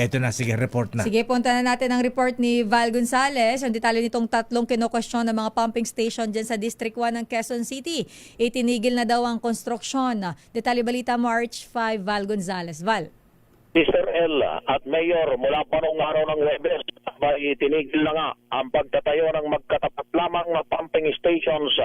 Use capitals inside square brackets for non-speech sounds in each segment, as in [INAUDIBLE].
Eto na, sige, report na. Sige, punta na natin ang report ni Val Gonzales. Ang detalye nitong tatlong kinokwestiyon ng mga pumping station dyan sa District 1 ng Quezon City. Itinigil na daw ang konstruksyon. Detalye balita mo, Arch 5, Val Gonzales. Val. Mr. L at Mayor mula pa noong araw ng Webes ay tinigil na nga ang pagtatayo ng magkatapat lamang na pumping stations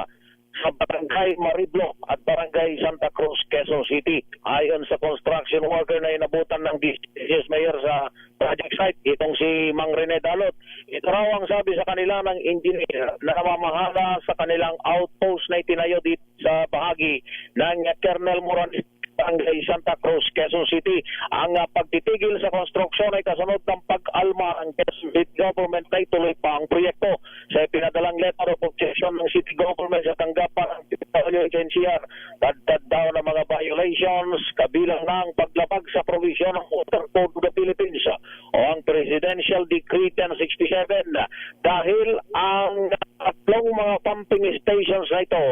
sa Barangay Mariblo at Barangay Santa Cruz, Quezon City. Ayon sa construction worker na inabutan ng DCS Mayor sa project site, itong si Mang Rene Dalot. Ito raw ang sabi sa kanila ng engineer na namamahala sa kanilang outpost na itinayo dito sa bahagi ng Kernel Moranis Barangay Santa Cruz, Quezon City. Ang uh, pagtitigil sa konstruksyon ay kasunod ng pag-alma ng Quezon Government na ituloy pa ang proyekto. Sa pinadalang letter of objection ng City Government sa tanggapan ng WHNCR, dagdag daw ng mga violations kabilang ng paglabag sa provision ng Water Code of the Philippines o ang Presidential Decree 1067 dahil ang tatlong mga pumping stations na ito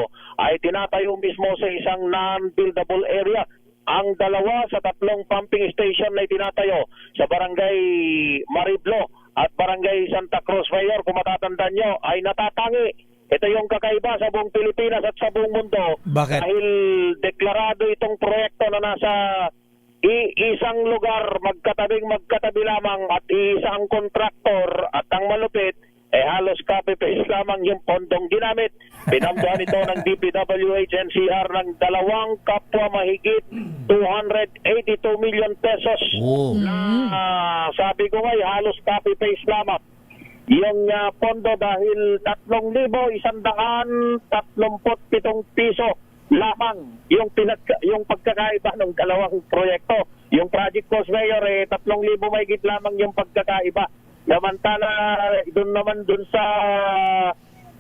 ay tinatayo mismo sa isang non-buildable area ang dalawa sa tatlong pumping station na itinatayo sa barangay Mariblo at barangay Santa Cruz Mayor, kung matatandaan nyo, ay natatangi. Ito yung kakaiba sa buong Pilipinas at sa buong mundo. Bakit? Dahil deklarado itong proyekto na nasa i- isang lugar, magkatabing magkatabi lamang at isang kontraktor at ang malupit, eh halos copy-paste lamang yung pondong ginamit. Pinambuhan ito ng DPWH NCR ng dalawang kapwa mahigit 282 million pesos. Oh. Ah, sabi ko nga, eh, halos copy-paste lamang. Yung ah, pondo dahil 3,137 piso lamang yung pinag yung pagkakaiba ng dalawang proyekto. Yung project cost mayor eh 3,000 mahigit lamang yung pagkakaiba. Samantala doon naman doon sa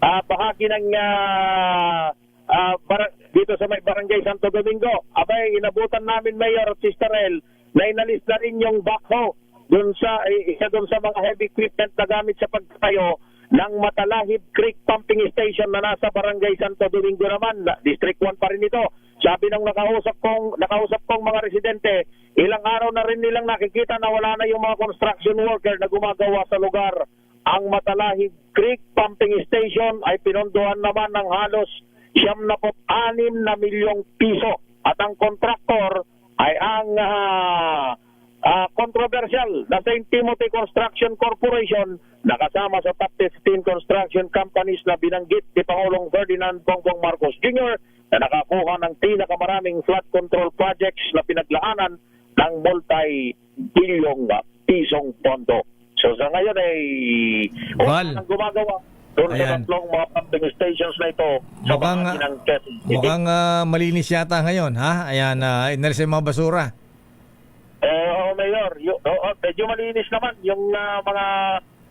ah, bahagi ng ah, ah, bara- dito sa may barangay Santo Domingo. Abay, inabutan namin Mayor at Sister El na inalis na rin yung backhoe dun sa eh, isa dun sa mga heavy equipment na gamit sa pagtayo ng Matalahib Creek Pumping Station na nasa Barangay Santo Domingo naman, na- District 1 pa rin ito. Sabi ng nakausap kong nakausap kong mga residente, ilang araw na rin nilang nakikita na wala na yung mga construction worker na gumagawa sa lugar. Ang Matalahib Creek Pumping Station ay pinondohan naman ng halos siyam na milyong piso at ang kontraktor ay ang ah, ah, controversial na St. Timothy Construction Corporation na kasama sa top 15 construction companies na binanggit ni Pangulong Ferdinand Bongbong Marcos Jr. na nakakuha ng pinakamaraming flood control projects na pinaglaanan ng multi-bilyong pisong pondo. So sa ngayon ay wala nang gumagawa doon sa tatlong mga pumping stations na ito sa Mukhang, bahagi ng Quezon City. Mukhang ah, malinis yata ngayon, ha? Ayan, uh, inalis yung mga basura. Eh, oh, Mayor, yung, oh, medyo malinis naman yung ah, mga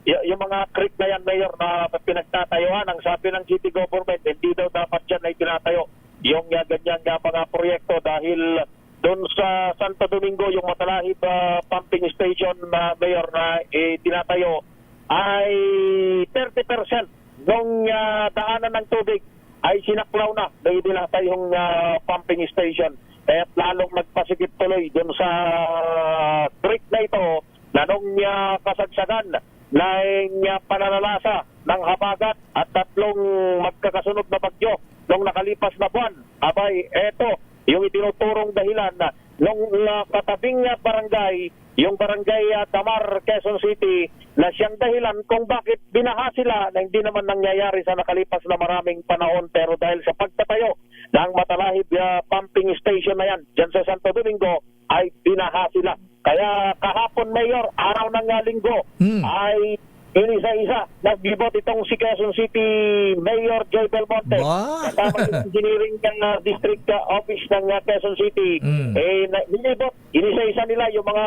yung mga creek na yan, Mayor, na pinagtatayuan. Ang sabi ng city government, hindi daw dapat dyan ay tinatayo yung uh, ganyan nga mga proyekto dahil sa Domingo, yung Matalahib ah, pumping station na Mayor na eh, tinatayo ay 30% ng ah, daanan ng tubig ay sinaklaw na dahil dinatay yung ah, pumping station. Kaya lalong nagpasikip tuloy doon sa creek na ito na nung ah, kasagsagan yung ah, pananalasa ng habagat at tatlong magkakasunod na bagyo nung nakalipas na buwan. Abay, eto, itinuturong dahilan na nung ah, katabing barangay, yung barangay ah, Tamar, Quezon City, na siyang dahilan kung bakit binaha sila na hindi naman nangyayari sa nakalipas na maraming panahon pero dahil sa pagtatayo ng Matalahib ah, pumping station na yan dyan sa Santo Domingo ay binaha sila. Kaya kahapon Mayor, araw ng linggo Hmm. ay inisa-isa naglibot itong si Quezon City Mayor Joy Belmonte Ba? kasama yung [LAUGHS] engineering ng ah, district ah, office ng ah, Quezon City Mm. eh na- nilibot inisa-isa nila yung mga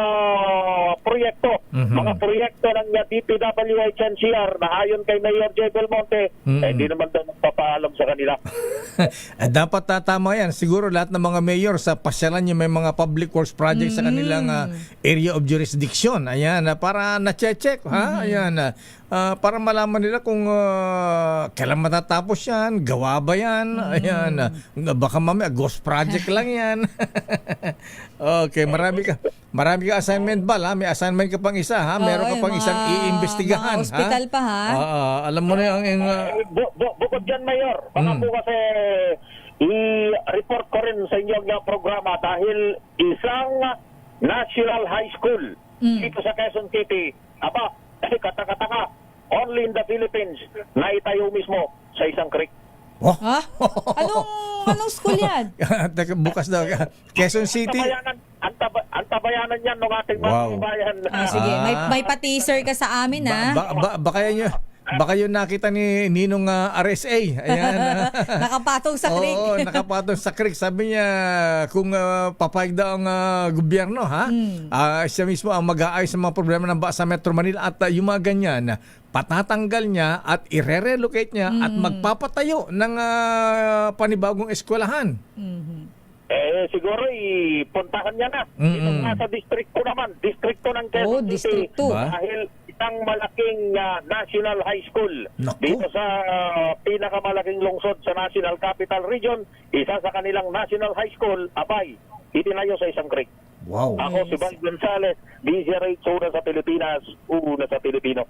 proyekto Mhm. mga proyekto ng uh, DPWH NCR na ayon kay Mayor Joy Belmonte Mhm. eh di naman daw nagpapaalam sa kanila [LAUGHS] Eh, Dapat tatama yan. Siguro lahat ng mga mayor sa pasyalan yung may mga public works project sa kanilang ah, area of jurisdiction. Ayan, ah, para na-check, ha? Ayan, ah, ah, para malaman nila kung ah, kailan matatapos yan, gawa ba yan, ayan, ah, baka mamaya ghost project lang yan. [LAUGHS] okay, marami ka, marami ka assignment ba, ha? May assignment ka pang isa, ha? Meron ka pang isang iimbestigahan, mga hospital pa, ha? Oo, alam mo na yung, yung Eh, bu- bu- bukod dyan, Mayor, baka Mm. po kasi i-report ko rin sa inyong uh, programa dahil isang national high school Mm. dito sa Quezon City, aba, katakataka, only in the Philippines, na itayo mismo sa isang creek. oh, Ha? Anong, anong school yan? [LAUGHS] Bukas daw. Quezon City. Tabayanan, ang, taba- ang tabayanan yan ng ating mga Wow. kabayan. Ah, sige, may, Ah. may pa-teaser ka sa amin, ha? Ba, ba, baka yun, baka yun nakita ni Ninong ah, RSA. Ayan. ah. [LAUGHS] Nakapatong sa creek. Oo, nakapatong sa creek. Sabi niya, kung uh, papayag daw ang ah, gobyerno, ha? Hmm. Ah, siya mismo ang mag-aayos sa mga problema ng sa Metro Manila at ah, yung mga ganyan, patatanggal niya at ire-relocate niya at Hmm. magpapatayo ng ah, panibagong eskwelahan. Eh, siguro ipuntahan niya na. Mm-mm. Ito nga sa distrito naman, distrito ng Quezon Oh, City. Dahil isang malaking ah, national high school Naku. dito sa ah, pinakamalaking lungsod sa National Capital Region, isa sa kanilang national high school, abay, itinayo sa isang creek. Wow. Ako si Val Gonzales, DZRH, una sa Pilipinas, una sa Pilipino.